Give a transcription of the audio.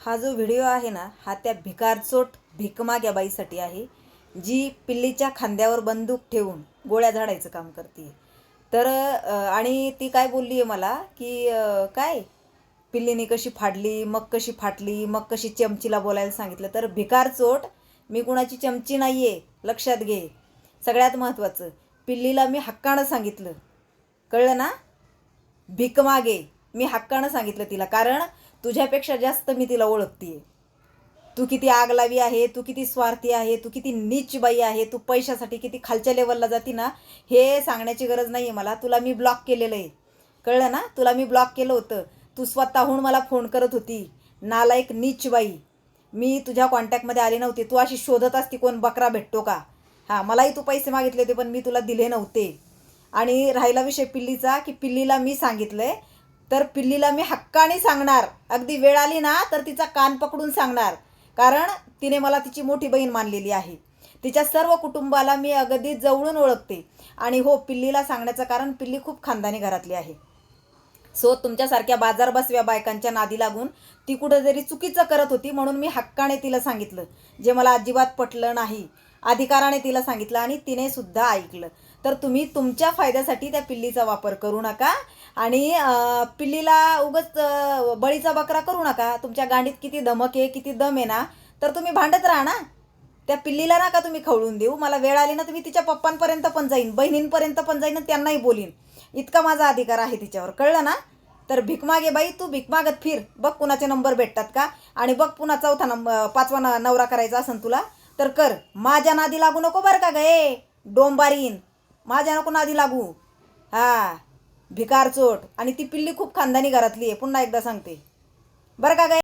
हा जो व्हिडिओ आहे ना हा त्या भिकारचोट भिकमाग्या बाईसाठी आहे जी पिल्लीच्या खांद्यावर बंदूक ठेवून गोळ्या झाडायचं काम करते तर आणि ती काय बोलली आहे मला की काय? पिल्लीने कशी फाडली मग कशी फाटली मग कशी चमचीला बोलायला सांगितलं. तर भिकारचोट मी कुणाची चमची नाही आहे लक्षात घे. सगळ्यात महत्त्वाचं पिल्लीला मी हक्कानं सांगितलं. कळलं ना? भिक मागे मी हक्कानं सांगितलं तिला. कारण तुझ्यापेक्षा जास्त मी तिला ओळखते तू किती आगलावी आहे तू किती स्वार्थी आहे तू किती नीच बाई आहे तू पैशासाठी किती खालच्या लेवलला जाती ना हे सांगण्याची गरज नाही आहे मला. तुला मी ब्लॉक केलेलं आहे. कळलं ना? तुला मी ब्लॉक केलं होतं. तू स्वतःहून मला फोन करत होती. नालायक नीच बाई. मी तुझ्या कॉन्टॅक्टमध्ये आले नव्हते. तू अशी शोधत असती कोण बकरा भेटतो का? हां मलाही तू पैसे मागितले होते पण मी तुला दिले नव्हते. आणि राहिला विषय पिल्लीचा की पिल्लीला मी सांगितलं आहे तर पिल्लीला मी हक्काने सांगणार. अगदी वेळ आली ना तर तिचा कान पकडून सांगणार. कारण तिने मला तिची मोठी बहीण मानलेली आहे. तिच्या सर्व कुटुंबाला मी अगदी जवळून ओळखते. आणि हो पिल्लीला सांगण्याचं कारण पिल्ली खूप खानदानी घरातली आहे. सो तुमच्यासारख्या बाजार बसव्या बायकांच्या नादी लागून ती कुठंतरी चुकीचं करत होती म्हणून मी हक्काने तिला सांगितलं. जे मला अजिबात पटलं नाही. अधिकाराने तिला सांगितलं आणि तिने सुद्धा ऐकलं. तर तुम्ही तुमच्या फायद्यासाठी त्या पिल्लीचा वापर करू नका. आणि पिल्लीला उगच बळीचा बकरा करू नका. तुमच्या गांडीत किती धमक आहे किती दम आहे ना तर तुम्ही भांडत राहा ना. त्या पिल्लीला नका तुम्ही खवळून देऊ. मला वेळ आली ना तर मी तिच्या पप्पांपर्यंत पण जाईन बहिणींपर्यंत पण जाईन आणि त्यांनाही बोलीन. इतका माझा अधिकार आहे तिच्यावर. कळलं ना? तर भीक मागे बाई तू भीक मागत फिर. बघ कुणाचे नंबर भेटतात का? आणि बघ पुन्हा चौथा नंबर पाचवा न- नवरा करायचा असेल तुला तर कर. माझ्या नादी लागू नको बरं का गे डोंबारीन. माझ्या नको नादी लागू? हा भिकार चोट. आणि ती पिल्ली खूप खानदानी घरातली आहे. पुन्हा एकदा सांगते. बरं का गाय